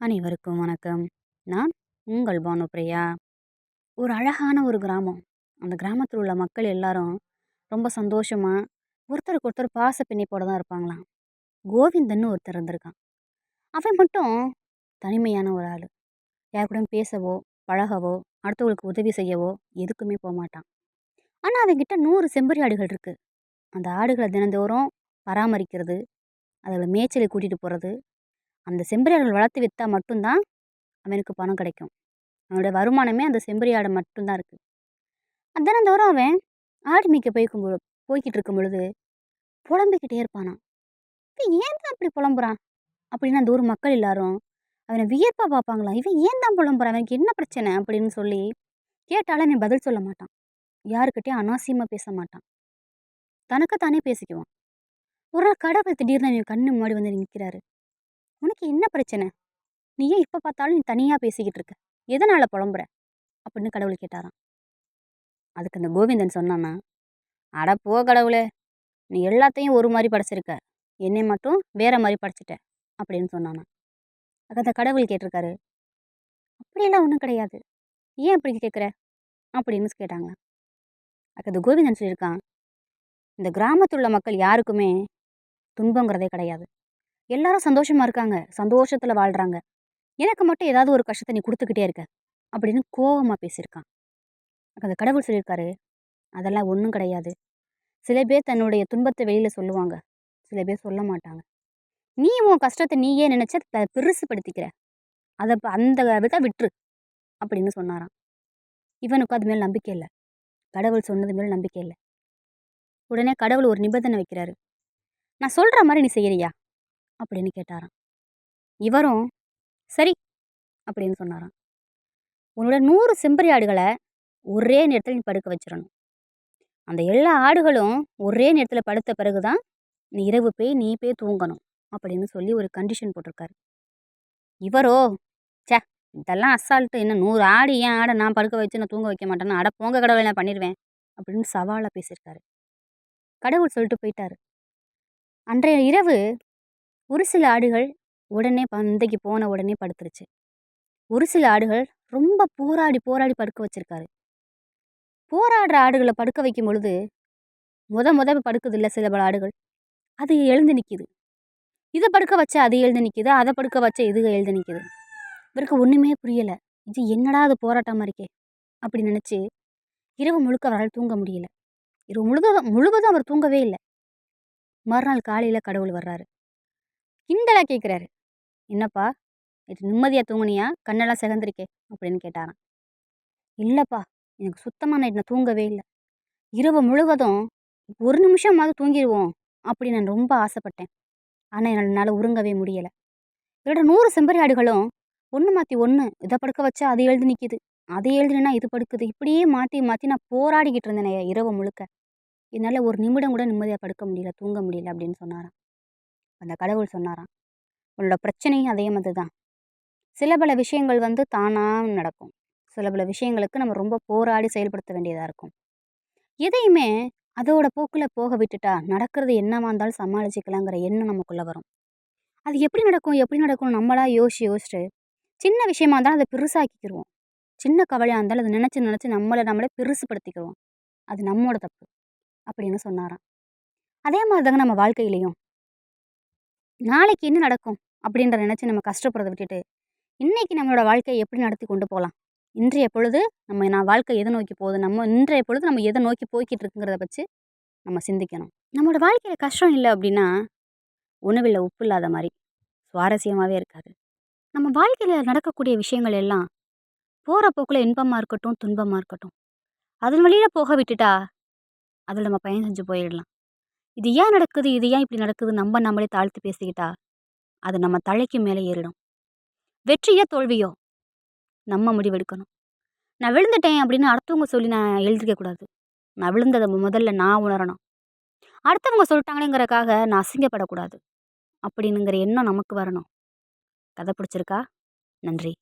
அனைவருக்கும் வணக்கம். நான் உங்கள் பானுப்பிரியா ஒரு அழகான ஒரு கிராமம். அந்த கிராமத்தில் உள்ள மக்கள் எல்லாரும் ரொம்ப சந்தோஷமாக ஒருத்தருக்கு ஒருத்தர் பாச பிணைப்போட தான் இருப்பாங்களாம். கோவிந்தன்னு ஒருத்தர் இருந்திருக்கான். அவன் மட்டும் தனிமையான ஒரு ஆள். யார் கூட பேசவோ பழகவோ அடுத்தவங்களுக்கு உதவி செய்யவோ எதுக்குமே போக மாட்டான். ஆனால் அவன்கிட்ட நூறு செம்பரி ஆடுகள் இருக்குது அந்த ஆடுகளை தினந்தோறும் பராமரிக்கிறது அதில் மேய்ச்சலை கூட்டிகிட்டு போகிறது அந்த செம்பரியாடுகள் வளர்த்து விற்றா மட்டும்தான் அவனுக்கு பணம் கிடைக்கும். அவனுடைய வருமானமே அந்த செம்பரியாடை மட்டும்தான் இருக்குது தினந்தோறும் அவன் ஆடு மேய்க்க போய்க்கும் பொழு போய்கிட்டு இருக்கும் பொழுது புலம்பிக்கிட்டே இருப்பானான் ஏன் தான் அப்படி புலம்புறான்? அப்படின்னு அந்த ஊர் மக்கள் எல்லாரும் அவனை வியப்பாக பார்ப்பாங்களாம் இவன் ஏன் தான் புலம்புறான்? அவனுக்கு என்ன பிரச்சனை? அப்படின்னு சொல்லி கேட்டாலும் அவன் பதில் சொல்ல மாட்டான். யாருக்கிட்டையும் அனாவசியமாக பேச மாட்டான். தனக்கு தானே பேசிக்குவான். ஒரு நாள் கடவுள் திடீர்னு அவன் கண்ணு முன்னாடி வந்து நிற்கிறாரு உனக்கு என்ன பிரச்சனை? நீ ஏன் இப்போ பார்த்தாலும் நீ தனியாக பேசிக்கிட்டு இருக்க. எதனால் புலம்புற? அப்படின்னு கடவுள் கேட்டாராம். அதுக்கு அந்த கோவிந்தன் சொன்னான்னா அட போ கடவுளே நீ எல்லாத்தையும் ஒரு மாதிரி படைச்சிருக்க. என்னை மட்டும் வேற மாதிரி படைச்சிட்ட அப்படின்னு சொன்னானா. அது அந்த கடவுள் கேட்டிருக்காரு அப்படியெல்லாம் ஒன்றும் கிடையாது. ஏன் அப்படி கேட்குற? அப்படின்னு கேட்டாங்க. அதுக்கு அந்த கோவிந்தன் சொல்லியிருக்கான் இந்த கிராமத்தில் உள்ள மக்கள் யாருக்குமே துன்பங்கிறதே கிடையாது. எல்லாரும் சந்தோஷமா இருக்காங்க. சந்தோஷத்துல வாழ்றாங்க. எனக்கு மட்டும் ஏதாவது ஒரு கஷ்டத்தை நீ கொடுத்துக்கிட்டே இருக்க. அப்படின்னு கோபமா பேசியிருக்கான். அந்த கடவுள் சொல்லியிருக்காரு அதெல்லாம் ஒன்றும் கிடையாது. சில பேர் தன்னுடைய துன்பத்தை வெளியில் சொல்லுவாங்க. சில பேர் சொல்ல மாட்டாங்க. நீ உன் கஷ்டத்தை நீயே நினச்ச பெருசுப்படுத்திக்கிற. அதை அந்த வித விட்டுரு. அப்படின்னு சொன்னாராம். இவனுக்கு அது மேல் நம்பிக்கை இல்லை. கடவுள் சொன்னது மேல் நம்பிக்கை இல்லை. உடனே கடவுள் ஒரு நிபந்தனை வைக்கிறாரு. நான் சொல்கிற மாதிரி நீ செய்கிறியா அப்படின்னு கேட்டாராம். இவரும் சரி அப்படின்னு சொன்னாராம். உன்னோட நூறு செம்பரி ஆடுகளை ஒரே நேரத்தில் நீ படுக்க வச்சிடணும் அந்த எல்லா ஆடுகளும் ஒரே நேரத்தில் படுத்த பிறகு தான் நீ இரவு போய் நீ போய் தூங்கணும் அப்படின்னு சொல்லி ஒரு கண்டிஷன் போட்டிருக்காரு. இவரோ சே இதெல்லாம் அசால்ட்டு என்ன நூறு ஆடு ஏன் ஆடை நான் படுக்க வச்சு நான் தூங்க வைக்க மாட்டேன்னு அட போங்க கடவுளை நான் பண்ணிடுவேன் அப்படின்னு சவாலாக பேசியிருக்காரு. கடவுள் சொல்லிட்டு போயிட்டாரு. அன்றைய இரவு ஒரு சில ஆடுகள் உடனே பந்தைக்கு போன உடனே படுத்துருச்சு. ஒரு சில ஆடுகள் ரொம்ப போராடி போராடி படுக்க வச்சிருக்காரு. போராடுற ஆடுகளை படுக்க வைக்கும் பொழுது முத முத படுக்குது இல்லை சில பல ஆடுகள். அது எழுந்து நிற்கிது இதை படுக்க வச்சா அது எழுந்து நிற்கிது அதை படுக்க வச்சா இது எழுந்து நிற்கிது இவருக்கு ஒன்றுமே புரியலை. இது என்னடா அது போராட்டமாக இருக்கே அப்படி நினச்சி இரவு முழுக்க அவரால் தூங்க முடியல. இரவு முழுதும் முழுவதும் அவர் தூங்கவே இல்லை. மறுநாள் காலையில் கடவுள் வர்றாரு. கிண்டலாக கேட்குறாரு என்னப்பா நேற்று நிம்மதியாக தூங்குனியா? கண்ணெல்லாம் சிகந்திருக்கே அப்படின்னு கேட்டாராம். இல்லைப்பா எனக்கு சுத்தமாக நைட் நான் தூங்கவே இல்லை. இரவு முழுவதும் ஒரு நிமிஷமாவது தூங்கிடுவோம் அப்படி நான் ரொம்ப ஆசைப்பட்டேன். ஆனால் என்னால் உருங்கவே முடியலை. இதோட நூறு செம்பரி ஆடுகளும் ஒன்று மாற்றி ஒன்று இதை படுக்க வச்சா அது எழுதி நிற்கிது அதை எழுதுனா இது படுக்குது. இப்படியே மாற்றி மாற்றி நான் போராடிக்கிட்டு இருந்தேன் இரவு முழுக்க. என்னால் ஒரு நிமிடம் கூட நிம்மதியாக படுக்க முடியல தூங்க முடியல அப்படின்னு சொன்னாராம். அந்த கடவுள் சொன்னாராம். உன்னோட பிரச்சனையும் அதே மாதிரி தான் சில பல விஷயங்கள் வந்து தானாக நடக்கும். சில பல விஷயங்களுக்கு நம்ம ரொம்ப போராடி செயல்படுத்த வேண்டியதாக இருக்கும். எதையுமே அதோட போக்கில் போக விட்டுட்டா நடக்கிறது என்னவா இருந்தாலும் சமாளிச்சுக்கலாங்கிற எண்ணம் நமக்குள்ளே வரும். அது எப்படி நடக்கும் எப்படி நடக்கும் நம்மளாக யோசிச்சு யோசிச்சு சின்ன விஷயமா இருந்தாலும் அதை பெருசாக்கிக்கிடுவோம் சின்ன கவலையாக இருந்தாலும் அதை நினச்சி நினச்சி நம்மளை நம்மளே பெருசுப்படுத்திக்கிடுவோம் அது நம்மளோட தப்பு அப்படின்னு சொன்னாராம். அதே மாதிரி தாங்க நம்ம வாழ்க்கையிலையும். நாளைக்கு என்ன நடக்கும் அப்படின்ற நினச்சி நம்ம கஷ்டப்படுறத விட்டுட்டு இன்றைக்கி நம்மளோட வாழ்க்கையை எப்படி நடத்தி கொண்டு போகலாம் இன்றைய பொழுது நம்ம நான் வாழ்க்கை எதை நோக்கி போகுது? நம்ம இன்றைய பொழுது நம்ம எதை நோக்கி போய்கிட்டு இருக்குங்கிறத வச்சு நம்ம சிந்திக்கணும். நம்மளோட வாழ்க்கையில் கஷ்டம் இல்லை அப்படின்னா உணவில் உப்பு இல்லாத மாதிரி சுவாரஸ்யமாகவே இருக்காது. நம்ம வாழ்க்கையில் நடக்கக்கூடிய விஷயங்கள் எல்லாம் போகிற போக்கில் இன்பமாக இருக்கட்டும் துன்பமாக இருக்கட்டும். அதன் வழியில் போக விட்டுட்டா அதில் நம்ம பயன் செஞ்சு போயிடலாம். இது ஏன் நடக்குது? இது ஏன் இப்படி நடக்குது? நம்ம நம்மளே தாழ்த்து பேசிக்கிட்டா? அது நம்ம தலைக்கு மேலே ஏறிடும். வெற்றியோ தோல்வியோ? நம்ம முடிவெடுக்கணும். நான் விழுந்துட்டேன் அப்படின்னு அடுத்தவங்க சொல்லி நான் எழுதிக்கக்கூடாது நான் விழுந்ததை முதல்ல நான் உணரணும். அடுத்தவங்க சொல்லிட்டாங்களேங்கிறக்காக நான் அசிங்கப்படக்கூடாது. அப்படின்னுங்கிற எண்ணம் நமக்கு வரணும். கதை பிடிச்சிருக்கா? நன்றி.